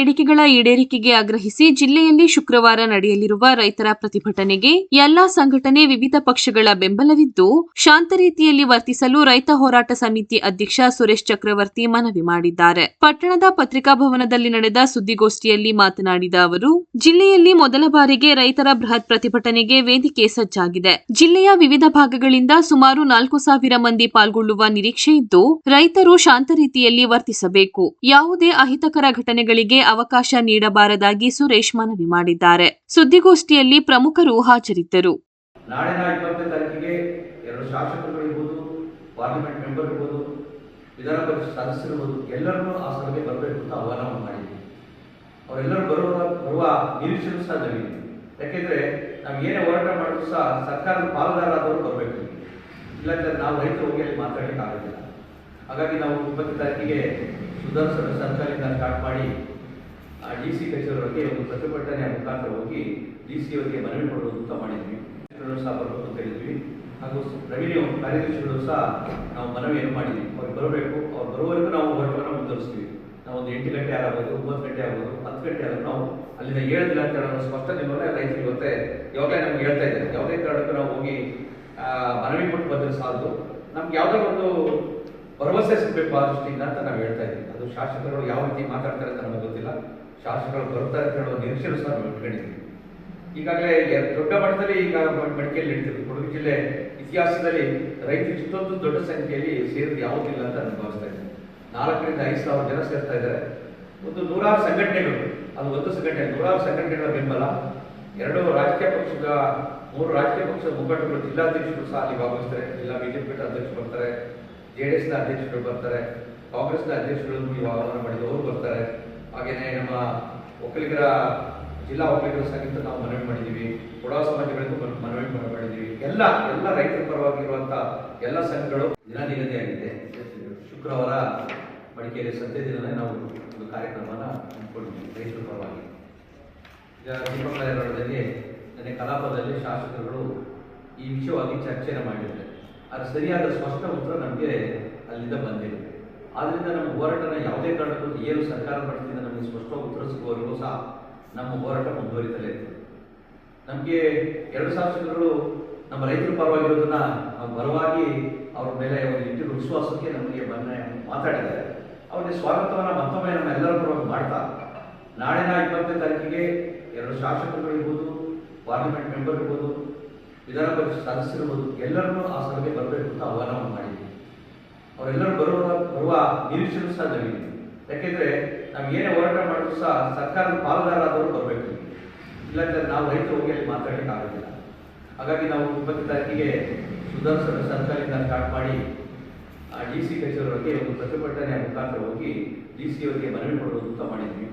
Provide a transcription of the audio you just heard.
ಬೇಡಿಕೆಗಳ ಈಡೇರಿಕೆಗೆ ಆಗ್ರಹಿಸಿ ಜಿಲ್ಲೆಯಲ್ಲಿ ಶುಕ್ರವಾರ ನಡೆಯಲಿರುವ ರೈತರ ಪ್ರತಿಭಟನೆಗೆ ಎಲ್ಲಾ ಸಂಘಟನೆ ವಿವಿಧ ಪಕ್ಷಗಳ ಬೆಂಬಲವಿದ್ದು, ಶಾಂತ ರೀತಿಯಲ್ಲಿ ವರ್ತಿಸಲು ರೈತ ಹೋರಾಟ ಸಮಿತಿ ಅಧ್ಯಕ್ಷ ಸುರೇಶ್ ಚಕ್ರವರ್ತಿ ಮನವಿ ಮಾಡಿದ್ದಾರೆ. ಪಟ್ಟಣದ ಪತ್ರಿಕಾ ಭವನದಲ್ಲಿ ನಡೆದ ಸುದ್ದಿಗೋಷ್ಠಿಯಲ್ಲಿ ಮಾತನಾಡಿದ ಅವರು, ಜಿಲ್ಲೆಯಲ್ಲಿ ಮೊದಲ ಬಾರಿಗೆ ರೈತರ ಬೃಹತ್ ಪ್ರತಿಭಟನೆಗೆ ವೇದಿಕೆ ಸಜ್ಜಾಗಿದೆ. ಜಿಲ್ಲೆಯ ವಿವಿಧ ಭಾಗಗಳಿಂದ ಸುಮಾರು ನಾಲ್ಕು ಸಾವಿರ ಮಂದಿ ಪಾಲ್ಗೊಳ್ಳುವ ನಿರೀಕ್ಷೆ ಇದ್ದು, ರೈತರು ಶಾಂತ ರೀತಿಯಲ್ಲಿ ವರ್ತಿಸಬೇಕು. ಯಾವುದೇ ಅಹಿತಕರ ಘಟನೆಗಳಿಗೆ ಅವಕಾಶ ನೀಡಬಾರದಾಗಿ ಸುರೇಶ್ ಮನವಿ ಮಾಡಿದ್ದಾರೆ. ಸುದ್ದಿಗೋಷ್ಠಿಯಲ್ಲಿ ಪ್ರಮುಖರು ಹಾಜರಿದ್ದರು. ನಾಳಿನ ಇಪ್ಪತ್ತನೇ ತಾರೀಕಿಗೆ ಎರಡು ಶಾಸಕರು ಇರ್ಬೋದು ಪಾರ್ಲಿಮೆಂಟ್ ಮೆಂಬರ್ ಇರ್ಬೋದು ವಿಧಾನ ಪರಿಷತ್ ಸದಸ್ಯರಿರ್ಬೋದು ಎಲ್ಲರನ್ನೂ ಆ ಸಭೆಗೆ ಬರಬೇಕು ಅಂತ ಆಹ್ವಾನ ಮಾಡಿದ್ವಿ ಅವರೆಲ್ಲರೂ ಬರುವ ಬರುವ ನಿರೀಕ್ಷೆನೂ ಸಹ ನಮಗೆ ಯಾಕೆಂದ್ರೆ ನಾವು ಏನೇ ಹೋರಾಟ ಮಾಡಿದ್ರು ಸಹ ಸರ್ಕಾರದ ಪಾಲುದಾರರಾದವರು ಬರಬೇಕು. ಇಲ್ಲಾಂದ್ರೆ ನಾವು ರೈತರು ಹೋಗಿ ಅಲ್ಲಿ ಮಾತಾಡಲಿಕ್ಕೆ ಆಗೋದಿಲ್ಲ. ಹಾಗಾಗಿ ನಾವು ಇಪ್ಪತ್ತನೇ ತಾರೀಕಿಗೆ ಸುಧಾರಿಸಲು ಸರ್ಕಾರದಿಂದ ಸ್ಟಾರ್ಟ್ ಮಾಡಿ ಡಿ ಸಿ ಕಚೇರಿಯವರಿಗೆ ಒಂದು ಪ್ರತಿಭಟನೆ ಮುಖಾಂತರ ಹೋಗಿ ಡಿ ಸಿ ಅವರಿಗೆ ಮನವಿ ಅಂತ ಮಾಡಿದ್ವಿ. ಸಹ ಬರಬೇಕು ಹೇಳಿದ್ವಿ. ಹಾಗೂ ರೆವಿನ್ಯೂ ಕಾರ್ಯದರ್ಶಿಗಳು ಸಹ ನಾವು ಮನವಿಯನ್ನು ಮಾಡಿದ್ವಿ. ಅವ್ರಿಗೆ ಬರಬೇಕು. ಅವ್ರು ಬರುವವರೆಗೂ ನಾವು ಹೋರಾಟವನ್ನು ಮುಂದುವರಿಸ್ತೀವಿ. ನಾವು ಒಂದು ಎಂಟು ಗಂಟೆ ಆಗ್ಬೋದು ಒಂಬತ್ತು ಗಂಟೆ ಆಗ್ಬೋದು ಹತ್ತು ಗಂಟೆ ಆದರೂ ನಾವು ಅಲ್ಲಿಂದ ಏಳು ಅಂತ ಹೇಳೋ ಸ್ಪಷ್ಟ ನಿಮ್ಮಲ್ಲೇ ರೈತರಿಗೆ ಗೊತ್ತೆ ಯಾವಾಗಲೇ ನಮ್ಗೆ ಹೇಳ್ತಾ ಇದ್ದಾರೆ. ಯಾವುದೇ ಕಾರಣಕ್ಕೂ ನಾವು ಹೋಗಿ ಆ, ಮನವಿ ಕೊಟ್ಟು ಬಂದರೆ ಸಾಲದು. ನಮ್ಗೆ ಯಾವುದೇ ಒಂದು ಭರವಸೆ ಸಿಗಬೇಕು ಆ ದೃಷ್ಟಿಯಿಂದ ಅಂತ ನಾವು ಹೇಳ್ತಾ ಇದ್ದೀವಿ. ಅದು ಶಾಸಕರು ಯಾವ ರೀತಿ ಮಾತಾಡ್ತಾರೆ ಅಂತ ನಮಗೆ ಗೊತ್ತಿಲ್ಲ. ಶಾಸಕರು ಬರ್ತಾರೆ ಅಂತ ಹೇಳುವ ನಿರೀಕ್ಷೆನೂ ಸಹ ಇಟ್ಕೊಂಡಿದ್ದೀವಿ. ಈಗಾಗಲೇ ದೊಡ್ಡ ಮಟ್ಟದಲ್ಲಿ ಈಗ ಮಡಿಕೆಯಲ್ಲಿ ನಡೀತಿದೆ. ಕೊಡಗು ಜಿಲ್ಲೆ ಇತಿಹಾಸದಲ್ಲಿ ರೈತರು ಇಷ್ಟೊಂದು ದೊಡ್ಡ ಸಂಖ್ಯೆಯಲ್ಲಿ ಸೇರಿದ್ದು ಯಾವುದಿಲ್ಲ ಅಂತ ನಾನು ಭಾವಿಸ್ತಾ ಇದ್ದೇನೆ. ನಾಲ್ಕರಿಂದ ಐದು ಸಾವಿರ ಜನ ಸೇರ್ತಾ ಇದ್ದಾರೆ. ಒಂದು ನೂರಾರು ಸಂಘಟನೆಗಳು, ಅದು ಒಂದು ಸಂಘಟನೆ, ನೂರಾರು ಸಂಘಟನೆಗಳ ಬೆಂಬಲ, ಎರಡು ರಾಜಕೀಯ ಪಕ್ಷದ, ಮೂರು ರಾಜಕೀಯ ಪಕ್ಷದ ಮುಖಂಡರು, ಜಿಲ್ಲಾಧ್ಯಕ್ಷರು ಸಹ ಅಲ್ಲಿ ಭಾಗವಹಿಸ್ತಾರೆ. ಜಿಲ್ಲಾ ಬಿಜೆಪಿ ಅಧ್ಯಕ್ಷರು ಬರ್ತಾರೆ, ಜೆ ಡಿ ಎಸ್ನ ಅಧ್ಯಕ್ಷರು ಬರ್ತಾರೆ ಕಾಂಗ್ರೆಸ್ನ ಅಧ್ಯಕ್ಷರು ಈ ಆಹ್ವಾನ ಮಾಡಿದವರು ಬರ್ತಾರೆ. ಹಾಗೇನೆ ನಮ್ಮ ಒಕ್ಕಲಿಗರ, ಜಿಲ್ಲಾ ಒಕ್ಕಲಿಗರ ಸಂಘದಿಂದ ನಾವು ಮನವಿ ಮಾಡಿದ್ದೀವಿ ಕೊಡವ ಸಮಾಜಗಳಿಗೂ ಮನ- ಮನವಿ ಮಾಡಿದ್ದೀವಿ ಎಲ್ಲ ಎಲ್ಲ ರೈತರ ಪರವಾಗಿರುವಂತ ಎಲ್ಲ ಸಂಘಗಳು ದಿನ ನಿಗದಿಯಾಗಿದೆ ಶುಕ್ರವಾರ ಮಡಿಕೇರಿ ಸಂತೆ ದಿನವೇ ನಾವು ಒಂದು ಕಾರ್ಯಕ್ರಮನ ಹಮ್ಮಿಕೊಂಡಿದ್ದೀವಿ. ರೈತರ ಪರವಾಗಿ. ಈಗ ದೀಪಕ್ ನಾಯಕರಲ್ಲಿ ನನಗೆ ಕಲಾಪದಲ್ಲಿ ಶಾಸಕರುಗಳು ಈ ವಿಷಯವಾಗಿ ಚರ್ಚೆಯನ್ನು ಮಾಡಿದ್ದಾರೆ. ಅದು ಸರಿಯಾದ ಸ್ಪಷ್ಟ ಉತ್ತರ ನಮಗೆ ಅಲ್ಲಿಂದ ಬಂದಿಲ್ಲ ಆದ್ರಿಂದ ನಮ್ಮ ಹೋರಾಟನ ಯಾವುದೇ ಕಾರಣಕ್ಕೂ ಏನು ಸರ್ಕಾರ ಮಟ್ಟದಿಂದ ನಮಗೆ ಸ್ಪಷ್ಟ ಉತ್ತರ ಸಿಗುವವರೆಗೂ ಸಹ ನಮ್ಮ ಹೋರಾಟ ಮುಂದುವರಿತಲೇ ಇರ್ತದೆ. ನಮಗೆ ಎರಡು ಶಾಸಕರು ನಮ್ಮ ರೈತರ ಪರವಾಗಿರೋದನ್ನ ಬಲವಾಗಿ ಅವ್ರ ಮೇಲೆ ಒಂದು ಇಟ್ಟಿರುವ ವಿಶ್ವಾಸಕ್ಕೆ ನಮಗೆ ಬಂದ ಮಾತಾಡಿದ್ದಾರೆ. ಅವರಿಗೆ ಸ್ವಾಗತವನ್ನು ಮತ್ತೊಮ್ಮೆ ನಮ್ಮ ಎಲ್ಲರ ಪರವಾಗಿ ಮಾಡ್ತಾ ನಾಳಿನ ಇಪ್ಪತ್ತನೇ ತಾರೀಕಿಗೆ ಎರಡು ಶಾಸಕರು ಇರ್ಬೋದು ಪಾರ್ಲಿಮೆಂಟ್ ಮೆಂಬರ್ ಇರ್ಬೋದು ವಿಧಾನ ಪರಿಷತ್ ಸದಸ್ಯರಿರ್ಬೋದು ಎಲ್ಲರನ್ನೂ ಆ ಸಭೆಗೆ ಬರಬೇಕು ಅಂತ ಆಹ್ವಾನವನ್ನು ಮಾಡಿದ್ದೀವಿ ಅವರೆಲ್ಲರೂ ಬರುವ ಬರುವ ನಿರೀಕ್ಷೆನೂ ಸಹ ನಮಗೆ ಯಾಕೆಂದ್ರೆ ನಾವು ಏನೇ ಹೋರಾಟ ಮಾಡಿದ್ರು ಸಹ ಸರ್ಕಾರದ ಪಾಲುದಾರರಾದವರು ಬರಬೇಕು. ಇಲ್ಲಾಂದ್ರೆ ನಾವು ರೈತರು ಹೋಗಿ ಅಲ್ಲಿ ಮಾತಾಡಲಿಕ್ಕೆ ಆಗೋದಿಲ್ಲ. ಹಾಗಾಗಿ ನಾವು ಇಪ್ಪತ್ತು ತಾರೀಕಿಗೆ ಸುಧಾರಿಸಿದ ಸರ್ಕಾರದಿಂದ ಸ್ಟಾರ್ಟ್ ಮಾಡಿ ಡಿ ಸಿ ಕಚೇರಿಯವರಿಗೆ ಒಂದು ಪ್ರತಿಭಟನೆ ಮುಖಾಂತರ ಹೋಗಿ ಡಿ ಸಿ ಅವರಿಗೆ ಮನವಿ ಅಂತ ಮಾಡಿದ್ವಿ.